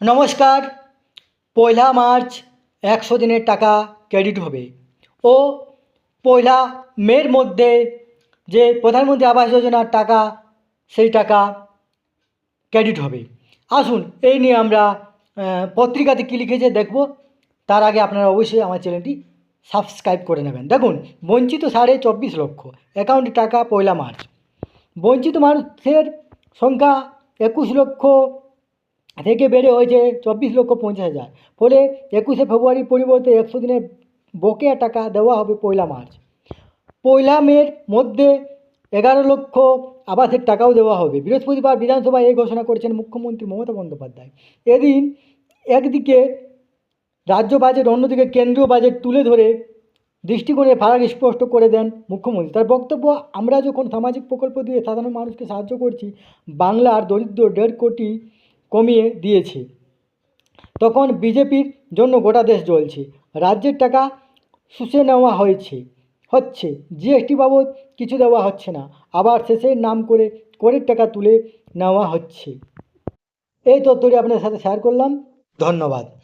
নমস্কার। পয়লা মার্চ একশো দিনের টাকা ক্রেডিট হবে। ও পয়লা মের মধ্যে যে প্রধানমন্ত্রী আবাস যোজনার টাকা, সেই টাকা ক্রেডিট হবে। আসুন, এই নিয়ে আমরা পত্রিকাতে কী লিখেছে দেখব। তার আগে আপনারা অবশ্যই আমার চ্যানেলটি সাবস্ক্রাইব করে নেবেন। দেখুন, বঞ্চিত সাড়ে চব্বিশ লক্ষ অ্যাকাউন্টে টাকা পয়লা মার্চ। বঞ্চিত মানুষের সংখ্যা একুশ লক্ষ থেকে বেড়ে হয়েছে চব্বিশ লক্ষ পঞ্চাশ হাজার। ফলে একুশে ফেব্রুয়ারির পরিবর্তে একশো দিনের বকেয়া টাকা দেওয়া হবে পয়লা মার্চ। পয়লা মের মধ্যে এগারো লক্ষ আবাসের টাকাও দেওয়া হবে। বৃহস্পতিবার বিধানসভায় এই ঘোষণা করেছেন মুখ্যমন্ত্রী মমতা বন্দ্যোপাধ্যায়। এদিন একদিকে রাজ্য বাজেট, অন্যদিকে কেন্দ্রীয় বাজেট তুলে ধরে দৃষ্টিকোণের ফারাক স্পষ্ট করে দেন মুখ্যমন্ত্রী। তার বক্তব্য, আমরা যখন সামাজিক প্রকল্প দিয়ে সাধারণ মানুষকে সাহায্য করছি, বাংলার দরিদ্র দেড় কোটি কমিয়ে দিয়েছি। তখন বিজেপির জন্য গোটা দেশ জ্বলছে। রাজ্যের টাকা শুষে নেওয়া হয়েছে, হচ্ছে। জিএসটি বাবদ কিছু দেওয়া হচ্ছে না। আবার শেষের নাম করে করের টাকা তুলে নেওয়া হচ্ছে। এই তথ্যটি আপনার সাথে শেয়ার করলাম। ধন্যবাদ।